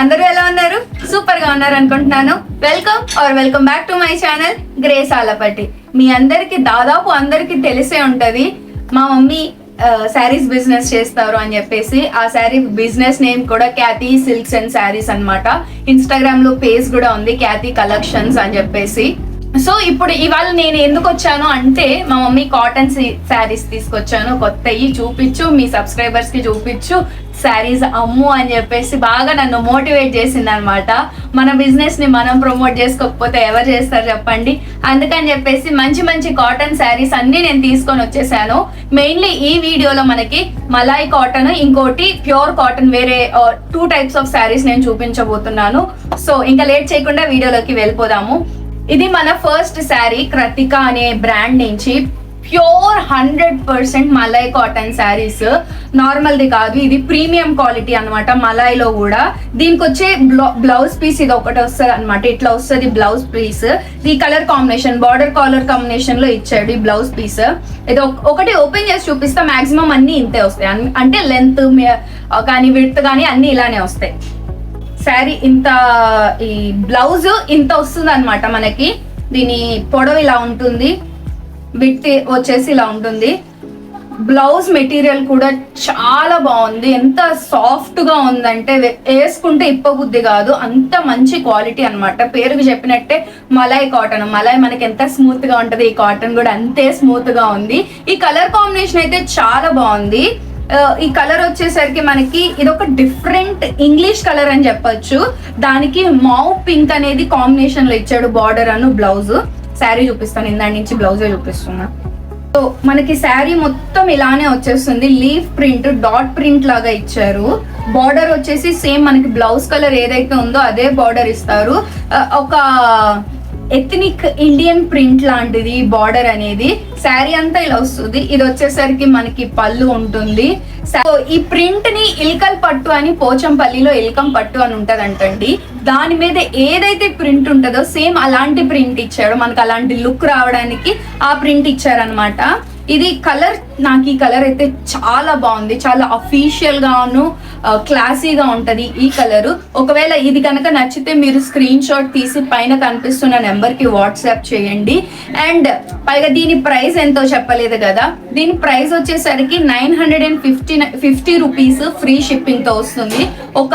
అందరూ ఎలా ఉన్నారు? సూపర్గా ఉన్నారు అనుకుంటున్నాను welcome or welcome back to my channel Grace Alapatti మీ అందరికి దాదాపు అందరికి తెలిసే ఉంటది మా మమ్మీ శారీస్ బిజినెస్ చేస్తారు అని చెప్పేసి ఆ శారీ బిజినెస్ నేమ్ కూడా క్యాతి సిల్క్స్ అండ్ శారీస్ అన్నమాట. ఇన్స్టాగ్రామ్లో పేజ్ కూడా ఉంది క్యాతి కలెక్షన్స్ అని చెప్పేసి. సో ఇప్పుడు ఇవాళ నేను ఎందుకు వచ్చాను అంటే మా మమ్మీ కాటన్ శారీస్ తీసుకొచ్చాను. కొత్తవి చూపించు మీ సబ్స్క్రైబర్స్కి చూపించు శారీస్ అమ్ము అని చెప్పేసి బాగా నన్ను మోటివేట్ చేసింది అనమాట మన బిజినెస్ని మనం ప్రమోట్ చేసుకోకపోతే ఎవరు చేస్తారు చెప్పండి? అందుకని చెప్పేసి మంచి మంచి కాటన్ శారీస్ అన్ని నేను తీసుకొని వచ్చేసాను. మెయిన్లీ ఈ వీడియోలో మనకి మలాయ్ కాటన్ ఇంకోటి ప్యూర్ కాటన్ వేరే టూ టైప్స్ ఆఫ్ శారీస్ నేను చూపించబోతున్నాను. సో ఇంకా లేట్ చేయకుండా వీడియోలోకి వెళ్ళిపోదాము. ఇది మన ఫస్ట్ శారీ క్రతిక అనే బ్రాండ్ నుంచి. Pure hundred percent malai cotton saris. నార్మల్ది కాదు ఇది ప్రీమియం క్వాలిటీ అన్నమాట మలైలో కూడా. దీనికి వచ్చే బ్లౌజ్ పీస్ ఇది ఒకటి వస్తుంది అనమాట ఇట్లా వస్తుంది బ్లౌజ్ పీస్. ఈ కలర్ కాంబినేషన్ బార్డర్ కాలర్ కాంబినేషన్లో ఇచ్చాడు ఈ బ్లౌజ్ పీస్. ఇది ఒకటి ఓపెన్ చేసి చూపిస్తా మాక్సిమం అన్ని ఇంతే వస్తాయి. అంటే లెంత్ కానీ విడ్త్ కానీ అన్ని ఇలానే వస్తాయి. శారీ ఇంత ఈ బ్లౌజ్ ఇంత వస్తుంది అనమాట మనకి. దీని పొడవు ఇలా ఉంటుంది. విత్ వచ్చేసి ఇలా ఉంటుంది. బ్లౌజ్ మెటీరియల్ కూడా చాలా బాగుంది. ఎంత సాఫ్ట్గా ఉందంటే వేసుకుంటే ఇప్పబుద్ధి కాదు. అంత మంచి క్వాలిటీ అనమాట పేరుకి చెప్పినట్టే మలై కాటన్. మలై మనకి ఎంత స్మూత్గా ఉంటది. ఈ కాటన్ కూడా అంతే స్మూత్గా ఉంది. ఈ కలర్ కాంబినేషన్ అయితే చాలా బాగుంది. ఈ కలర్ వచ్చేసరికి మనకి ఇది ఒక డిఫరెంట్ ఇంగ్లీష్ కలర్ అని చెప్పొచ్చు. దానికి మావ్ పింక్ అనేది కాంబినేషన్లో ఇచ్చాడు బార్డర్ అను బ్లౌజ్. శారీ చూపిస్తాను ఇందాడి నుంచి బ్లౌజే చూపిస్తున్నా. సో మనకి శారీ మొత్తం ఇలానే వచ్చేస్తుంది. లీఫ్ ప్రింట్ డాట్ ప్రింట్ లాగా ఇచ్చారు. బార్డర్ వచ్చేసి సేమ్ మనకి బ్లౌజ్ కలర్ ఏదైతే ఉందో అదే బార్డర్ ఇస్తారు. Uh, ఒక ఎథనిక్ ఇండియన్ ప్రింట్ లాంటిది బార్డర్ అనేది శారీ అంతా ఇలా వస్తుంది. ఇది వచ్చేసరికి మనకి పళ్ళు ఉంటుంది. సో ఈ ప్రింట్ని ఇల్కల్ పట్టు అని పోచంపల్లిలో ఇల్కం పట్టు అని ఉంటదంటండి. దాని మీద ఏదైతే ప్రింట్ ఉంటుందో సేమ్ అలాంటి ప్రింట్ ఇచ్చాడు మనకు అలాంటి లుక్ రావడానికి ఆ ప్రింట్ ఇచ్చారనమాట ఇది కలర్ నాకు ఈ కలర్ అయితే చాలా బాగుంది. చాలా అఫీషియల్ గాను క్లాసీగా ఉంటది ఈ కలర్. ఒకవేళ ఇది కనుక నచ్చితే మీరు స్క్రీన్ షాట్ తీసి పైన కనిపిస్తున్న నెంబర్కి వాట్సాప్ చేయండి. అండ్ పైగా దీని ప్రైస్ ఎంతో చెప్పలేదు కదా. దీని ప్రైస్ వచ్చేసరికి nine hundred and fifty fifty rupees free షిప్పింగ్తో వస్తుంది. ఒక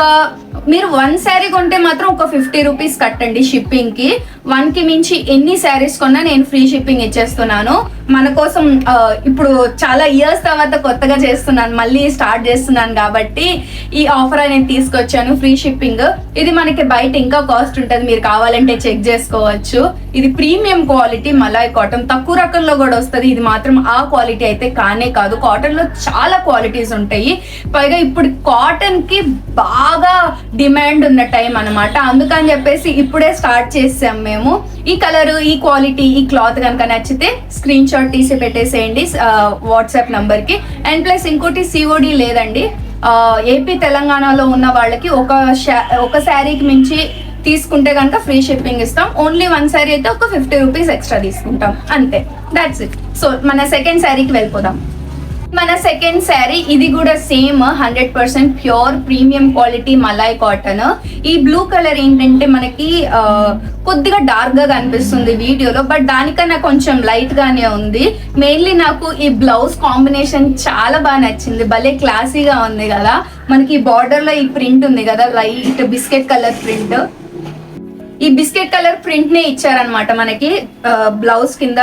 మీరు వన్ శారీ కొంటే మాత్రం ఒక ఫిఫ్టీ రూపీస్ కట్టండి షిప్పింగ్కి వన్కి మించి ఎన్ని శారీస్ కొన్నా నేను ఫ్రీ షిప్పింగ్ ఇచ్చేస్తున్నాను. మన కోసం ఇప్పుడు చాలా ఇయర్స్ తర్వాత కొత్తగా చేస్తున్నాను మళ్ళీ స్టార్ట్ చేస్తున్నాను కాబట్టి ఈ ఆఫర్ అనేది తీసుకొచ్చాను ఫ్రీ షిప్పింగ్ ఇది మనకి బయట ఇంకా కాస్ట్ ఉంటుంది మీరు కావాలంటే చెక్ చేసుకోవచ్చు. ఇది ప్రీమియం క్వాలిటీ మలాయ్ కాటన్ తక్కువ రకంలో కూడా వస్తుంది ఇది మాత్రం ఆ క్వాలిటీ అయితే కానే కాదు. కాటన్లో చాలా క్వాలిటీస్ ఉంటాయి. పైగా ఇప్పుడు కాటన్కి బాగా డిమాండ్ ఉన్న టైం అన్నమాట. అందుకని చెప్పేసి ఇప్పుడే స్టార్ట్ చేసాం మేము. ఈ కలర్ ఈ క్వాలిటీ ఈ క్లాత్ కనుక నచ్చితే స్క్రీన్ షాట్ తీసి పెట్టేసేయండి వాట్సాప్ నంబర్కి అండ్ ప్లస్ ఇంకోటి సిఓడి లేదండి. ఏపీ తెలంగాణలో ఉన్న వాళ్ళకి ఒక ఒక శారీకి మించి తీసుకుంటే కనుక ఫ్రీ షిప్పింగ్ ఇస్తాం. ఓన్లీ వన్ శారీ అయితే ఒక ఫిఫ్టీ రూపీస్ ఎక్స్ట్రా తీసుకుంటాం. అంతే. దాట్స్ ఇట్ సో మన సెకండ్ శారీకి వెళ్ళిపోదాం. మన సెకండ్ శారీ ఇది కూడా same hundred percent pure premium quality malai cotton ఈ బ్లూ కలర్ ఏంటంటే మనకి కొద్దిగా డార్క్గా కనిపిస్తుంది వీడియోలో బట్ దానికన్నా కొంచెం లైట్ గానే ఉంది. మెయిన్లీ నాకు ఈ బ్లౌజ్ కాంబినేషన్ చాలా బాగా నచ్చింది. భలే క్లాసీగా ఉంది కదా. మనకి బార్డర్లో ఈ ప్రింట్ ఉంది కదా లైట్ బిస్కెట్ కలర్ ప్రింట్ ఈ బిస్కెట్ కలర్ ప్రింట్ నే ఇచ్చారనమాట మనకి బ్లౌజ్ కింద.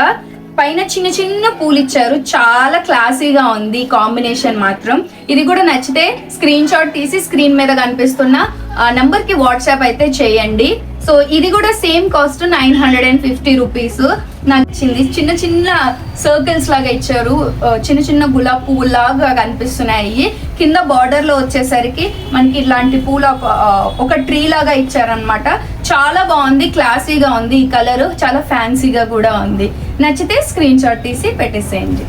పైన చిన్న చిన్న పూలు ఇచ్చారు చాలా క్లాసీగా ఉంది కాంబినేషన్ మాత్రం. ఇది కూడా నచ్చితే స్క్రీన్ షాట్ తీసి స్క్రీన్ మీద కనిపిస్తున్న నంబర్కి వాట్సాప్ అయితే చేయండి. సో ఇది కూడా same cost nine hundred and fifty rupees. నచ్చింది. చిన్న చిన్న సర్కిల్స్ లాగా ఇచ్చారు. చిన్న చిన్న గులాబ్ పువ్వు లాగా కనిపిస్తున్నాయి. కింద బార్డర్లో వచ్చేసరికి మనకి ఇట్లాంటి పూల ఒక ట్రీ లాగా ఇచ్చారనమాట చాలా బాగుంది. క్లాసీగా ఉంది ఈ కలర్. చాలా ఫ్యాన్సీగా కూడా ఉంది. నచ్చితే స్క్రీన్ షాట్ తీసి పెట్టేసేయండి.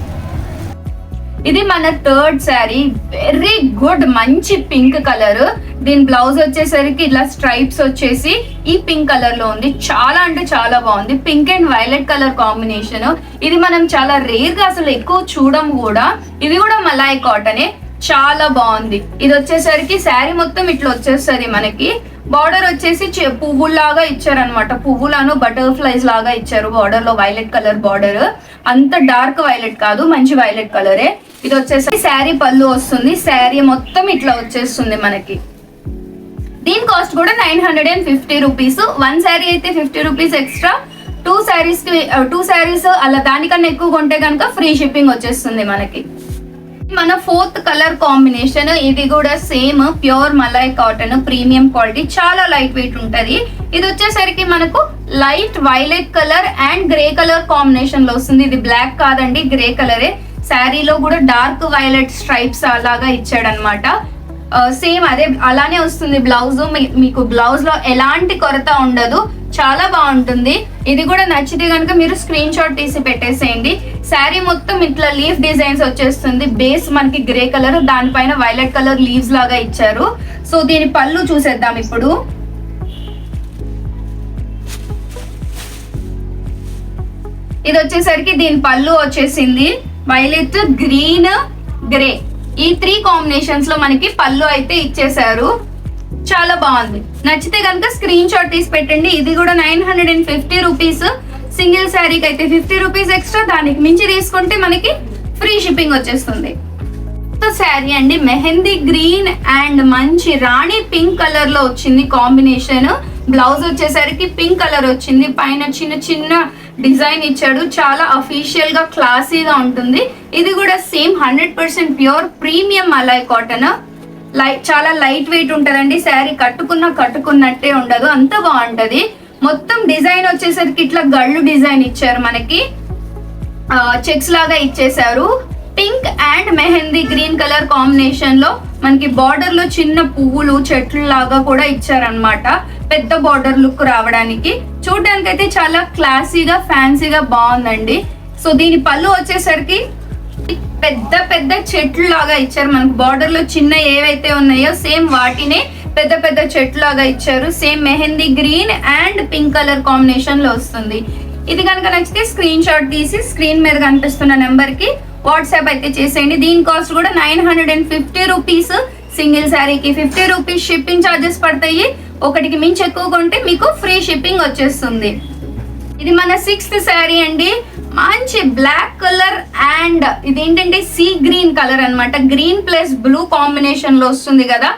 ఇది మన థర్డ్ శారీ వెరీ గుడ్ మంచి పింక్ కలర్ దీని బ్లౌజ్ వచ్చేసరికి ఇలా స్ట్రైప్స్ వచ్చేసి ఈ పింక్ కలర్లో ఉంది. చాలా అంటే చాలా బాగుంది. Pink and violet colour combination ఇది మనం చాలా రేర్గా అసలు ఎక్కువ చూడం కూడా. ఇది కూడా మలాయ్ కాటనే చాలా బాగుంది. ఇది వచ్చేసరికి శారీ మొత్తం ఇట్లా వచ్చేస్తుంది మనకి. బార్డర్ వచ్చేసి పువ్వులాగా పువ్వుల్లాగా ఇచ్చారనమాట పువ్వులను బటర్ఫ్లైస్ లాగా ఇచ్చారు. బార్డర్లో వైలెట్ కలర్ బార్డర్ అంత డార్క్ వైలెట్ కాదు మంచి వైలెట్ కలరే ఇది వచ్చేసి శారీ పళ్ళు వస్తుంది. శారీ మొత్తం ఇట్లా వచ్చేస్తుంది మనకి. దీని కాస్ట్ కూడా nine hundred and fifty rupees. One sari అయితే fifty rupees extra. Two saris two saris అలా దానికన్నా ఎక్కువ కొంటే కనుక ఫ్రీ షిప్పింగ్ వచ్చేస్తుంది మనకి. మన ఫోర్త్ కలర్ కాంబినేషన్ ఇది కూడా same pure malai cotton premium quality చాలా లైట్ వెయిట్ ఉంటుంది. ఇది వచ్చేసరికి మనకు light violet colour and grey colour కాంబినేషన్లో వస్తుంది. ఇది బ్లాక్ కాదండి గ్రే కలరే. శారీలో కూడా డార్క్ వైలెట్ స్ట్రైప్స్ అలాగా ఇచ్చాడనమాట. సేమ్ అదే అలానే వస్తుంది బ్లౌజ్. మీకు బ్లౌజ్లో ఎలాంటి కొరత ఉండదు. చాలా బాగుంటుంది. ఇది కూడా నచ్చితే కనుక మీరు స్క్రీన్ షాట్ తీసి పెట్టేసేయండి. శారీ మొత్తం ఇట్లా లీఫ్ డిజైన్స్ వచ్చేస్తుంది. బేస్ మనకి గ్రే కలర్ దానిపైన వైలెట్ కలర్ లీవ్స్ లాగా ఇచ్చారు. సో దీని పళ్ళు చూసేద్దాం ఇప్పుడు. ఇది వచ్చేసరికి దీని పళ్ళు వచ్చేసింది. వైలెట్ గ్రీన్ గ్రే ఈ త్రీ కాంబినేషన్స్లో మనకి పళ్ళు అయితే ఇచ్చేసారు చాలా బాగుంది. నచ్చితే కనుక స్క్రీన్ షాట్ తీసి పెట్టండి. ఇది కూడా nine hundred and fifty rupees single శారీకి అయితే ఫిఫ్టీ రూపీస్ ఎక్స్ట్రా దానికి మించి తీసుకుంటే మనకి ఫ్రీ షిప్పింగ్ వచ్చేస్తుంది. శారీ అండి. మెహందీ గ్రీన్ అండ్ మంచి రాణి పింక్ కలర్లో వచ్చింది కాంబినేషన్. బ్లౌజ్ వచ్చేసరికి పింక్ కలర్ వచ్చింది. పైన చిన్న చిన్న డిజైన్ ఇచ్చాడు. చాలా అఫీషియల్గా క్లాసీగా ఉంటుంది. ఇది కూడా same hundred percent pure premium అలై కాటన్ లైట్ చాలా లైట్ వెయిట్ ఉంటుందండి. శారీ కట్టుకున్న కట్టుకున్నట్టే ఉండదు. అంత బాగుంటది. మొత్తం డిజైన్ వచ్చేసరికి ఇట్లా గళ్ళు డిజైన్ ఇచ్చారు మనకి. చెక్స్ లాగా ఇచ్చేసారు pink and mehndi green colour కాంబినేషన్లో మనకి బార్డర్లో చిన్న పువ్వులు చెట్లు లాగా కూడా ఇచ్చారనమాట పెద్ద బార్డర్ లుక్ రావడానికి. చూడడానికి అయితే చాలా క్లాసీగా ఫ్యాన్సీగా బాగుందండి. సో దీని పళ్ళు వచ్చేసరికి పెద్ద పెద్ద చెట్లు లాగా ఇచ్చారు. మనకు బార్డర్లో చిన్న ఏవైతే ఉన్నాయో సేమ్ వాటినే పెద్ద పెద్ద చెట్లు లాగా ఇచ్చారు. Same mehndi green and pink colour కాంబినేషన్లో వస్తుంది. ఇది కనుక నచ్చితే స్క్రీన్ షాట్ తీసి స్క్రీన్ మీద కనిపిస్తున్న నెంబర్కి వాట్సాప్ అయితే చేసేయండి. దీని కాస్ట్ కూడా nine hundred and fifty rupees single శారీకి ఫిఫ్టీ రూపీస్ షిప్పింగ్ ఛార్జెస్ పడతాయి. ఒకటికి మించి ఎక్కువ కొంటే మీకు ఫ్రీ షిప్పింగ్ వచ్చేస్తుంది. ఇది మన సిక్స్త్ శారీ అండి. మంచి బ్లాక్ కలర్ అండ్ ఇది ఏంటంటే సీ గ్రీన్ కలర్ అన్నమాట. గ్రీన్ ప్లస్ బ్లూ కాంబినేషన్లో వస్తుంది కదా.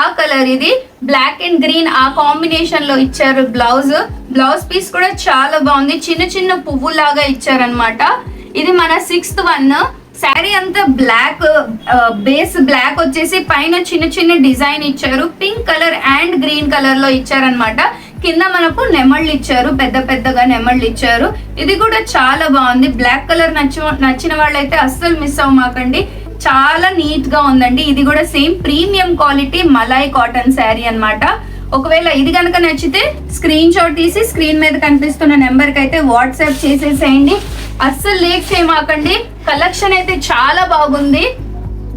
ఆ కలర్ ఇది. బ్లాక్ అండ్ గ్రీన్ ఆ కాంబినేషన్లో ఇచ్చారు బ్లౌజ్. బ్లౌజ్ పీస్ కూడా చాలా బాగుంది. చిన్న చిన్న పువ్వు లాగా ఇచ్చారనమాట ఇది మన సిక్స్త్ వన్. శారీ అంతా బ్లాక్ బేస్ బ్లాక్ వచ్చేసి పైన చిన్న చిన్న డిజైన్ ఇచ్చారు. పింక్ కలర్ అండ్ గ్రీన్ కలర్లో ఇచ్చారనమాట కింద మనకు నెమళ్ళు ఇచ్చారు పెద్ద పెద్దగా నెమళ్ళు ఇచ్చారు ఇది కూడా చాలా బాగుంది. బ్లాక్ కలర్ నచ్చి నచ్చిన వాళ్ళైతే అస్సలు మిస్ అవ్వమాకండి. చాలా నీట్గా ఉందండి. ఇది కూడా same premium quality malai cotton sari అన్నమాట. ఒకవేళ ఇది కనుక నచ్చితే స్క్రీన్ షాట్ తీసి స్క్రీన్ మీద కనిపిస్తున్న నెంబర్కి అయితే వాట్సాప్ చేసేసేయండి. అస్సలు లేట్ చేయమాకండి. కలెక్షన్ అయితే చాలా బాగుంది.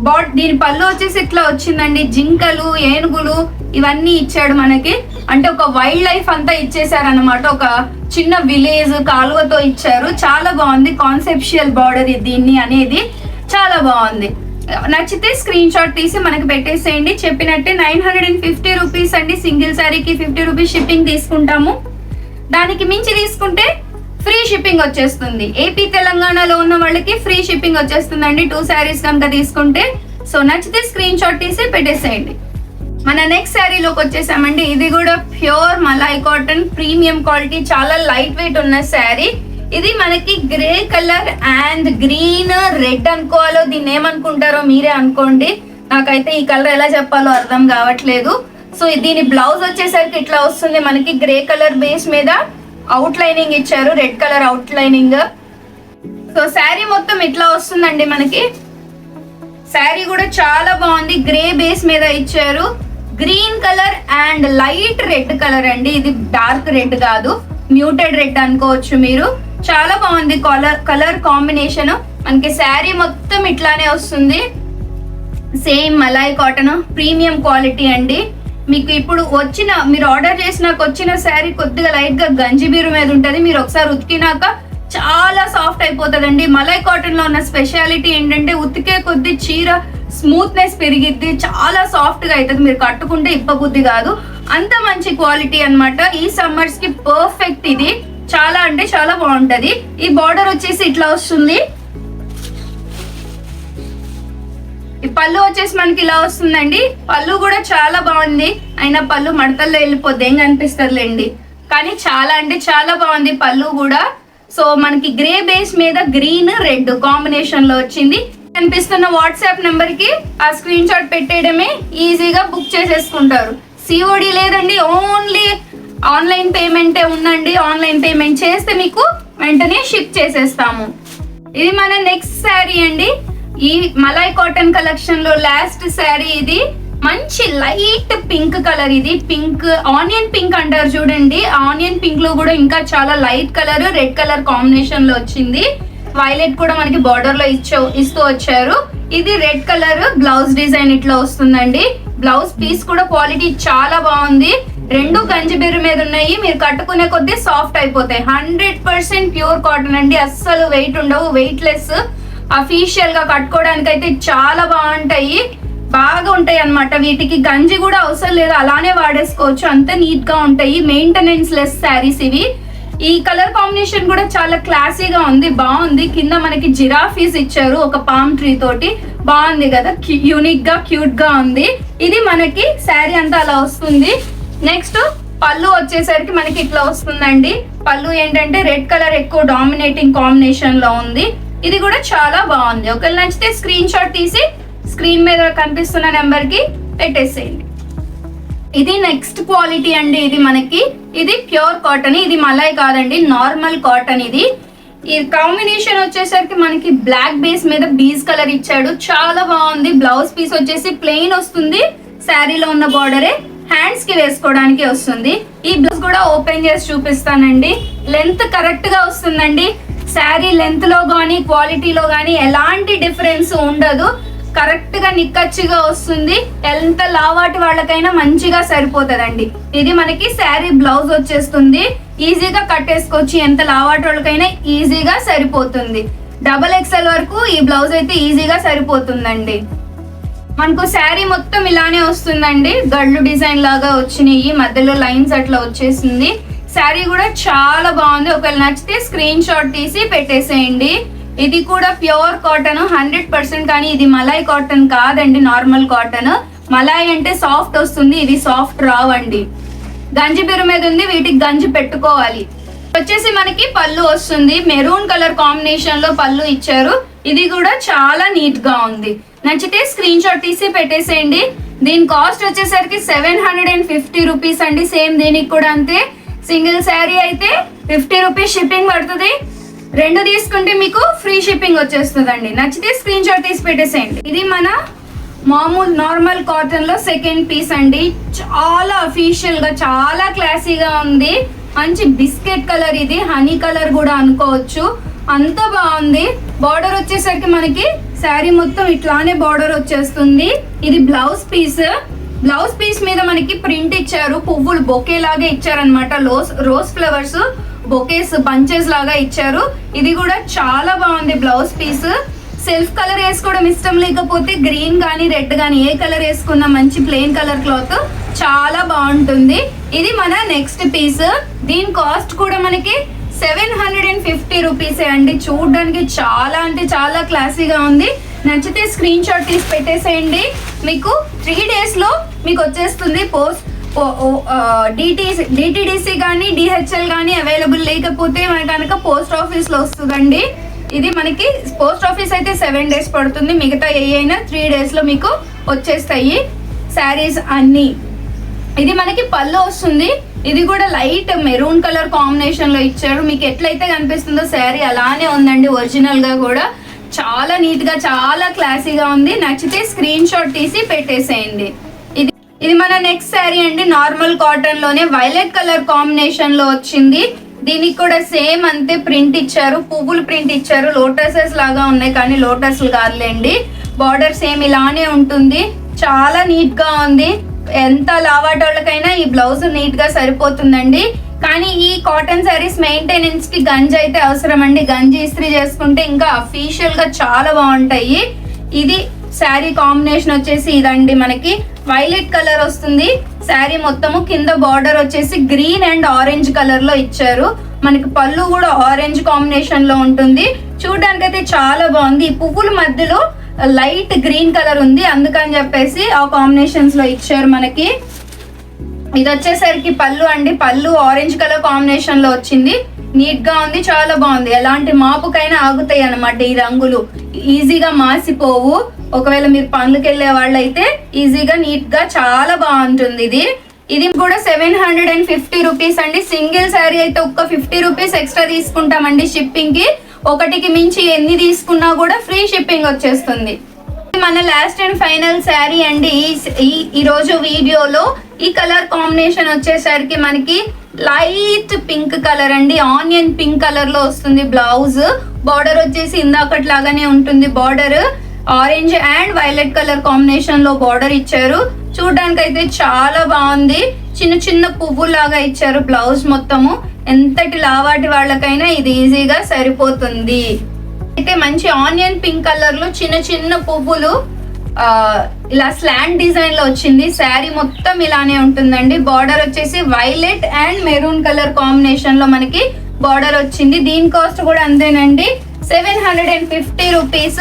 బాడ్ దీని పళ్ళు వచ్చేసి ఇట్లా వచ్చిందండి? జింకలు ఏనుగులు ఇవన్నీ ఇచ్చాడు మనకి. అంటే ఒక వైల్డ్ లైఫ్ అంతా ఇచ్చేసారనమాట ఒక చిన్న విలేజ్ కాలువతో ఇచ్చారు. చాలా బాగుంది. కాన్సెప్షియల్ బార్డర్ దీన్ని అనేది. చాలా బాగుంది. నచ్చితే స్క్రీన్ షాట్ తీసి మనకి పెట్టేసేయండి. చెప్పినట్టే nine hundred and fifty rupees అండి. సింగిల్ శారీకి ఫిఫ్టీ రూపీస్ షిప్పింగ్ తీసుకుంటాము. దానికి మించి తీసుకుంటే ఫ్రీ షిప్పింగ్ వచ్చేస్తుంది. ఏపీ తెలంగాణలో ఉన్న వాళ్ళకి ఫ్రీ షిప్పింగ్ వచ్చేస్తుందండి. టూ శారీస్ కనుక తీసుకుంటే. సో నచ్చితే స్క్రీన్ షాట్ తీసి పెట్టేసేయండి. మన నెక్స్ట్ శారీలోకి వచ్చేసామండి. ఇది కూడా pure malai cotton premium quality చాలా లైట్ వెయిట్ ఉన్న శారీ ఇది మనకి grey colour and green red అనుకోవాలో దీన్ని ఏమనుకుంటారో మీరే అనుకోండి. నాకైతే ఈ కలర్ ఎలా చెప్పాలో అర్థం కావట్లేదు. సో దీని బ్లౌజ్ వచ్చేసరికి ఇట్లా వస్తుంది. మనకి గ్రే కలర్ బేస్ మీద అవుట్ లైనింగ్ ఇచ్చారు red colour out lining so sari మొత్తం ఇట్లా వస్తుందండి మనకి. శారీ కూడా చాలా బాగుంది. గ్రే బేస్ మీద ఇచ్చారు. Green colour and light red colour అండి. ఇది డార్క్ రెడ్ కాదు. మ్యూటెడ్ రెడ్ అనుకోవచ్చు మీరు. చాలా బాగుంది కలర్ కలర్ కాంబినేషన్ మనకి శారీ మొత్తం ఇట్లానే వస్తుంది. Same malai cotton premium quality అండి. మీకు ఇప్పుడు వచ్చిన మీరు ఆర్డర్ చేసినాక వచ్చిన శారీ కొద్దిగా లైట్గా గంజిబీరు మీద ఉంటుంది. మీరు ఒకసారి ఉతికినాక చాలా సాఫ్ట్ అయిపోతుందండి. మలై కాటన్లో ఉన్న స్పెషాలిటీ ఏంటంటే ఉతికే కొద్ది చీర స్మూత్నెస్ పెరిగిద్ది. చాలా సాఫ్ట్గా అవుతుంది మీరు కట్టుకుంటే ఇప్పబుద్ధి కాదు. అంత మంచి క్వాలిటీ అనమాట ఈ సమ్మర్స్కి పర్ఫెక్ట్ ఇది. చాలా అంటే చాలా బాగుంటది. ఈ బార్డర్ వచ్చేసి ఇట్లా వస్తుంది. ఈ పళ్ళు వచ్చేసి మనకి ఇలా వస్తుందండి. పళ్ళు కూడా చాలా బాగుంది. అయినా పళ్ళు మడతల్లో వెళ్ళిపోద్ది. ఏం కనిపిస్తుందిలేండి. కానీ చాలా అంటే చాలా బాగుంది పళ్ళు కూడా. సో మనకి గ్రే బేస్ మీద గ్రీన్ రెడ్ కాంబినేషన్లో వచ్చింది. కనిపిస్తున్న వాట్సాప్ నెంబర్కి ఆ స్క్రీన్ షాట్ పెట్టేయడమే ఈజీగా బుక్ చేసేసుకుంటారు. సిఓడి లేదండి. ఓన్లీ ఆన్లైన్ పేమెంటే ఉందండి. ఆన్లైన్ పేమెంట్ చేస్తే మీకు వెంటనే షిప్ చేసేస్తాము. ఇది మన నెక్స్ట్ శారీ అండి. ఈ మలై కాటన్ కలెక్షన్లో లాస్ట్ శారీ ఇది. మంచి లైట్ పింక్ కలర్ ఇది. పింక్ ఆనియన్ పింక్ అంటారు చూడండి. ఆనియన్ పింక్లో కూడా ఇంకా చాలా లైట్ కలర్ రెడ్ కలర్ కాంబినేషన్లో వచ్చింది. వైలెట్ కూడా మనకి బార్డర్లో ఇచ్చో ఇస్తూ వచ్చారు. ఇది రెడ్ కలర్ బ్లౌజ్ డిజైన్ ఇట్లా వస్తుందండి. బ్లౌజ్ పీస్ కూడా క్వాలిటీ చాలా బాగుంది. రెండు గంజిబెర్రి మీద ఉన్నాయి. మీరు కట్టుకునే కొద్దీ సాఫ్ట్ అయిపోతాయి. హండ్రెడ్ పర్సెంట్ ప్యూర్ కాటన్ అండి. అస్సలు వెయిట్ ఉండవు. వెయిట్ లెస్ అఫీషియల్గా కట్టుకోవడానికి అయితే చాలా బాగుంటాయి. బాగా ఉంటాయి అన్నమాట. వీటికి గంజి కూడా అవసరం లేదు. అలానే వాడేసుకోవచ్చు. అంత నీట్గా ఉంటాయి. మెయింటెనెన్స్ లెస్ శారీస్ ఇవి. ఈ కలర్ కాంబినేషన్ కూడా చాలా క్లాసీగా ఉంది. బాగుంది. కింద మనకి జిరాఫీస్ ఇచ్చారు ఒక పామ్ ట్రీ తోటి. బాగుంది కదా. యూనిక్గా క్యూట్గా ఉంది. ఇది మనకి శారీ అంతా అలా వస్తుంది. నెక్స్ట్ పళ్ళు వచ్చేసరికి మనకి ఇట్లా వస్తుందండి. పళ్ళు ఏంటంటే రెడ్ కలర్ ఎక్కువ డామినేటింగ్ కాంబినేషన్లో ఉంది. ఇది కూడా చాలా బాగుంది. ఒకవేళ నచ్చితే స్క్రీన్ షాట్ తీసి స్క్రీన్ మీద కనిపిస్తున్న నెంబర్కి పెట్టేసేయండి. ఇది నెక్స్ట్ క్వాలిటీ అండి ఇది మనకి. ఇది ప్యూర్ కాటన్ ఇది మలై కాదండి నార్మల్ కాటన్ ఇది. ఈ కాంబినేషన్ వచ్చేసరికి మనకి బ్లాక్ బేస్ మీద బీజ్ కలర్ ఇచ్చాడు. చాలా బాగుంది. బ్లౌజ్ పీస్ వచ్చేసి ప్లెయిన్ వస్తుంది. శారీలో ఉన్న బార్డరే హ్యాండ్స్కి వేసుకోవడానికి వస్తుంది. ఈ బ్లౌజ్ కూడా ఓపెన్ చేసి చూపిస్తానండి. లెంత్ కరెక్ట్గా వస్తుందండి. శారీ లెంత్లో గానీ క్వాలిటీలో గానీ ఎలాంటి డిఫరెన్స్ ఉండదు. కరెక్ట్గా నిక్కచ్చిగా వస్తుంది. ఎంత లావాటి వాళ్ళకైనా మంచిగా సరిపోతుందండి. ఇది మనకి శారీ బ్లౌజ్ వచ్చేస్తుంది. ఈజీగా కట్టేసుకొచ్చి ఎంత లావాటి వాళ్ళకైనా ఈజీగా సరిపోతుంది. డబల్ ఎక్స్ఎల్ వరకు ఈ బ్లౌజ్ అయితే ఈజీగా సరిపోతుందండి. మనకు శారీ మొత్తం ఇలానే వస్తుందండి. గళ్ళు డిజైన్ లాగా వచ్చినాయి. మధ్యలో లైన్స్ అట్లా వచ్చేసింది. శారీ కూడా చాలా బాగుంది. ఒకవేళ నచ్చితే స్క్రీన్ షాట్ తీసి పెట్టేసేయండి. ఇది కూడా ప్యూర్ కాటన్ హండ్రెడ్ పర్సెంట్ కానీ ఇది మలాయ్ కాటన్ కాదండి నార్మల్ కాటన్ మలాయ్ అంటే సాఫ్ట్ వస్తుంది ఇది సాఫ్ట్ రావండి. గంజి బిరు మీద ఉంది వీటికి గంజి పెట్టుకోవాలి. వచ్చేసి మనకి పళ్ళు వస్తుంది. మెరూన్ కలర్ కాంబినేషన్లో పళ్ళు ఇచ్చారు. ఇది కూడా చాలా నీట్గా ఉంది. నచ్చితే స్క్రీన్ షాట్ తీసి పెట్టేసేయండి. దీని కాస్ట్ వచ్చేసరికి seven hundred and fifty rupees అండి. సేమ్ దీనికి కూడా అంతే. సింగిల్ శారీ అయితే ఫిఫ్టీ రూపీస్ షిప్పింగ్ పడుతుంది. రెండు తీసుకుంటే మీకు ఫ్రీ షిప్పింగ్ వచ్చేస్తుందండి. నచ్చితే స్క్రీన్ షాట్ తీసి పెట్టేసేయండి. ఇది మన మామూలు నార్మల్ కాటన్లో సెకండ్ పీస్ అండి. చాలా అఫీషియల్గా చాలా క్లాసీగా ఉంది. మంచి బిస్కెట్ కలర్ ఇది. హనీ కలర్ కూడా అనుకోవచ్చు. అంత బాగుంది. బార్డర్ వచ్చేసరికి మనకి శారీ మొత్తం ఇట్లానే బార్డర్ వచ్చేస్తుంది. ఇది బ్లౌజ్ పీస్. బ్లౌజ్ పీస్ మీద మనకి ప్రింట్ ఇచ్చారు పువ్వులు బొకే లాగా ఇచ్చారనమాట లోస్ రోజ్ ఫ్లవర్స్ బొకేస్ బంచెస్ లాగా ఇచ్చారు. ఇది కూడా చాలా బాగుంది బ్లౌజ్ పీస్. సెల్ఫ్ కలర్ వేసుకోవడం ఇష్టం లేకపోతే గ్రీన్ కానీ రెడ్ కానీ ఏ కలర్ వేసుకున్నా మంచి ప్లెయిన్ కలర్ క్లాత్ చాలా బాగుంటుంది. ఇది మన నెక్స్ట్ పీస్. దీని కాస్ట్ కూడా మనకి సెవెన్ హండ్రెడ్ అండ్ ఫిఫ్టీ రూపీసే అండి. చూడడానికి చాలా అంటే చాలా క్లాసీగా ఉంది. నచ్చితే స్క్రీన్ షాట్ తీసి పెట్టేసేయండి. మీకు త్రీ డేస్లో మీకు వచ్చేస్తుంది పోస్ట్ డిటీసీ డిటిడిసి కానీ డిహెచ్ఎల్ కానీ అవైలబుల్ లేకపోతే మనకి కనుక పోస్ట్ ఆఫీస్లో వస్తుందండి. ఇది మనకి పోస్ట్ ఆఫీస్ అయితే సెవెన్ డేస్ పడుతుంది. మిగతా ఏ అయినా త్రీ డేస్లో మీకు వచ్చేస్తాయి శారీస్ అన్నీ. ఇది మనకి పళ్ళు వస్తుంది. ఇది కూడా లైట్ మెరూన్ కలర్ కాంబినేషన్లో ఇచ్చారు. మీకు ఎట్లయితే కనిపిస్తుందో శారీ అలానే ఉందండి ఒరిజినల్గా కూడా. చాలా నీట్గా చాలా క్లాసీగా ఉంది. నచ్చితే స్క్రీన్ షాట్ తీసి పెట్టేసేయండి. ఇది మన నెక్స్ట్ శారీ అండి నార్మల్ కాటన్లోనే. వైలెట్ కలర్ కాంబినేషన్లో వచ్చింది. దీనికి కూడా సేమ్ అంతే ప్రింట్ ఇచ్చారు. పువ్వులు ప్రింట్ ఇచ్చారు. లోటసెస్ లాగా ఉన్నాయి కానీ లోటస్ కాదులేండి. బార్డర్ సేమ్ ఇలానే ఉంటుంది. చాలా నీట్గా ఉంది. ఎంత లావాటోళ్ళకైనా ఈ బ్లౌజ్ నీట్గా సరిపోతుందండి. కానీ ఈ కాటన్ శారీస్ మెయింటెనెన్స్కి గంజి అయితే అవసరం అండి. గంజి ఇస్త్రీ చేసుకుంటే ఇంకా అఫీషియల్గా చాలా బాగుంటాయి. ఇది శారీ కాంబినేషన్ వచ్చేసి ఇదండి మనకి. వైలెట్ కలర్ వస్తుంది. శారీ మొత్తము కింద బార్డర్ వచ్చేసి గ్రీన్ అండ్ ఆరెంజ్ కలర్లో ఇచ్చారు. మనకి పళ్ళు కూడా ఆరెంజ్ కాంబినేషన్లో ఉంటుంది. చూడడానికి అయితే చాలా బాగుంది. ఈ పువ్వుల మధ్యలో లైట్ గ్రీన్ కలర్ ఉంది. అందుకని చెప్పేసి ఆ కాంబినేషన్స్లో ఇచ్చారు మనకి. ఇది వచ్చేసరికి పళ్ళు అండి. పళ్ళు ఆరెంజ్ కలర్ కాంబినేషన్లో వచ్చింది. నీట్గా ఉంది. చాలా బాగుంది. ఎలాంటి మాపుకైనా ఆగుతాయి అన్నమాట ఈ రంగులు. ఈజీగా మాసిపోవు. ఒకవేళ మీరు పనులకు వెళ్ళే వాళ్ళైతే ఈజీగా నీట్గా చాలా బాగుంటుంది ఇది. ఇది కూడా seven hundred and fifty rupees అండి. సింగిల్ శారీ అయితే ఒక్క ఫిఫ్టీ రూపీస్ ఎక్స్ట్రా తీసుకుంటామండి షిప్పింగ్కి ఒకటికి మించి ఎన్ని తీసుకున్నా కూడా ఫ్రీ షిప్పింగ్ వచ్చేస్తుంది. మన లాస్ట్ అండ్ ఫైనల్ శారీ అండి. ఈ- ఈ రోజు వీడియోలో ఈ కలర్ కాంబినేషన్ వచ్చేసరికి మనకి లైట్ పింక్ కలర్ అండి. ఆనియన్ పింక్ కలర్లో వస్తుంది బ్లౌజ్. బార్డర్ వచ్చేసి ఇందాకట్లాగానే ఉంటుంది border. Orange and violet colour కాంబినేషన్లో బార్డర్ ఇచ్చారు. చూడడానికి అయితే చాలా బాగుంది. చిన్న చిన్న పువ్వులాగా ఇచ్చారు బ్లౌజ్ మొత్తము. ఎంతటి లావాటి వాళ్ళకైనా ఇది ఈజీగా సరిపోతుంది. అయితే మంచి ఆనియన్ పింక్ కలర్లో చిన్న చిన్న పువ్వులు ఆ, ఇలా స్లాండ్ డిజైన్లో వచ్చింది. శారీ మొత్తం ఇలానే ఉంటుందండి. బార్డర్ వచ్చేసి వైలెట్ అండ్ మెరూన్ కలర్ కాంబినేషన్లో మనకి బార్డర్ వచ్చింది. దీని కాస్ట్ కూడా అంతేనండి. Seven hundred and fifty rupees.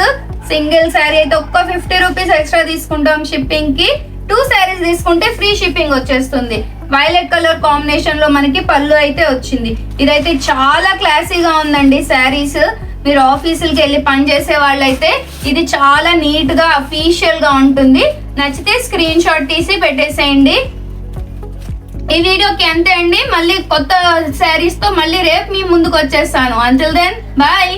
Single sari అయితే ఒక్క ఫిఫ్టీ రూపీస్ ఎక్స్ట్రా తీసుకుంటాం షిప్పింగ్కి టూ శారీస్ తీసుకుంటే ఫ్రీ షిప్పింగ్ వచ్చేస్తుంది. వైలెట్ కలర్ కాంబినేషన్లో మనకి పళ్ళు అయితే వచ్చింది. ఇదైతే చాలా క్లాసీగా ఉందండి శారీస్. మీరు ఆఫీసులకి వెళ్ళి పని చేసే వాళ్ళైతే ఇది చాలా నీట్గా అఫీషియల్గా ఉంటుంది. నచ్చితే స్క్రీన్ షాట్ తీసి పెట్టేసేయండి. ఈ వీడియోకి అంతే అండి. మళ్ళీ కొత్త శారీస్తో మళ్ళీ రేపు మీ ముందుకు వచ్చేస్తాను. Until then bye